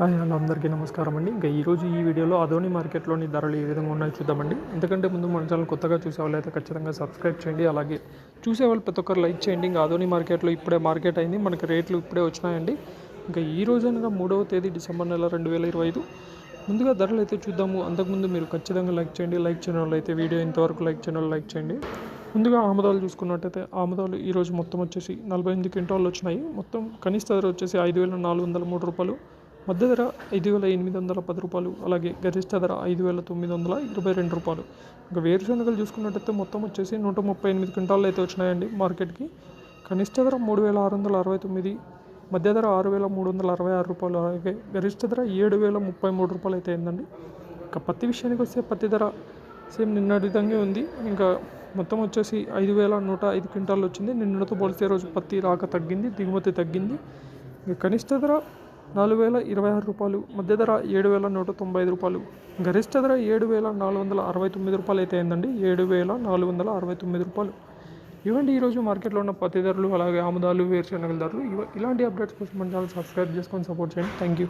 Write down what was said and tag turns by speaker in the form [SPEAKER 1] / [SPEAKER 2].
[SPEAKER 1] Hi hello అందరికీ నమస్కారం అండి. ఇంకా ఈరోజు ఈ వీడియోలో అదోని మార్కెట్లోని ధరలు ఏ విధంగా ఉన్నాయో చూద్దామండి. ఎందుకంటే ముందు మన ఛానల్ కొత్తగా చూసేవాళ్ళు అయితే ఖచ్చితంగా సబ్స్క్రైబ్ చేయండి. అలాగే చూసే వాళ్ళు ప్రతి ఒక్కరు లైక్ చేయండి. ఇంకా అదోని మార్కెట్లో ఇప్పుడే మార్కెట్ అయింది. మనకి రేట్లు ఇప్పుడే వచ్చినాయండి. ఇంకా ఈ రోజు అనగా మూడవ తేదీ డిసెంబర్ నెల రెండు వేల ఇరవై ఐదు. ముందుగా ధరలు అయితే చూద్దాము. అంతకుముందు మీరు ఖచ్చితంగా లైక్ చేయండి. లైక్ చేయని వాళ్ళు అయితే వీడియో ఇంతవరకు లైక్ చేయని వాళ్ళు లైక్ చేయండి. ముందుగా ఆముదాలు చూసుకున్నట్టయితే ఆముదాలు ఈరోజు మొత్తం వచ్చేసి నలభై ఎనిమిది క్వింటాలు వచ్చినాయి. మొత్తం కనిష్ట ధర వచ్చేసి ఐదు వేల నాలుగు వందల మూడు రూపాయలు. మధ్య ధర ఐదు వేల ఎనిమిది వందల పది రూపాయలు అలాగే గరిష్ట ధర ఐదు వేల తొమ్మిది వందల ఇరవై రెండు రూపాయలు. ఇంకా వేరుశనగలు చూసుకున్నట్టయితే మొత్తం వచ్చేసి నూట ముప్పై ఎనిమిది క్వింటాలు అయితే వచ్చినాయండి మార్కెట్కి. కనిష్ట ధర మూడు వేల ఆరు వందల అరవై తొమ్మిది మధ్య ధర ఆరు వేల మూడు వందల అరవై ఆరు రూపాయలు అలాగే గరిష్ట ధర ఏడు వేల ముప్పై మూడు రూపాయలు అయితే అయిందండి. ఇంకా పత్తి విషయానికి వస్తే పత్తి ధర సేమ్ నిన్నటి విధంగా ఉంది. ఇంకా మొత్తం వచ్చేసి ఐదు వేల నూట ఐదు క్వింటాలు వచ్చింది. నిన్నటితో పోలిస్తే రోజు పత్తి రాక తగ్గింది దిగుమతి తగ్గింది. ఇంకా కనిష్ట ధర నాలుగు వేల ఇరవై ఆరు రూపాయలు మధ్య ధర ఏడు వేల నూట తొంభై ఐదు రూపాయలు గరిష్ట ధర ఏడు వేల నాలుగు వందల అరవై తొమ్మిది రూపాయలు అయితే అయిందండి. ఏడు వేల నాలుగు వందల అరవై తొమ్మిది రూపాయలు. ఇవండి ఈరోజు మార్కెట్లో ఉన్న పత్తి ధరలు అలాగే ఆముదాలు వేరుశనగల ధరలు ఇలాంటి అప్డేట్స్ కోసం మన ఛానల్ సబ్స్క్రైబ్ చేసుకొని సపోర్ట్ చేయండి. Thank you.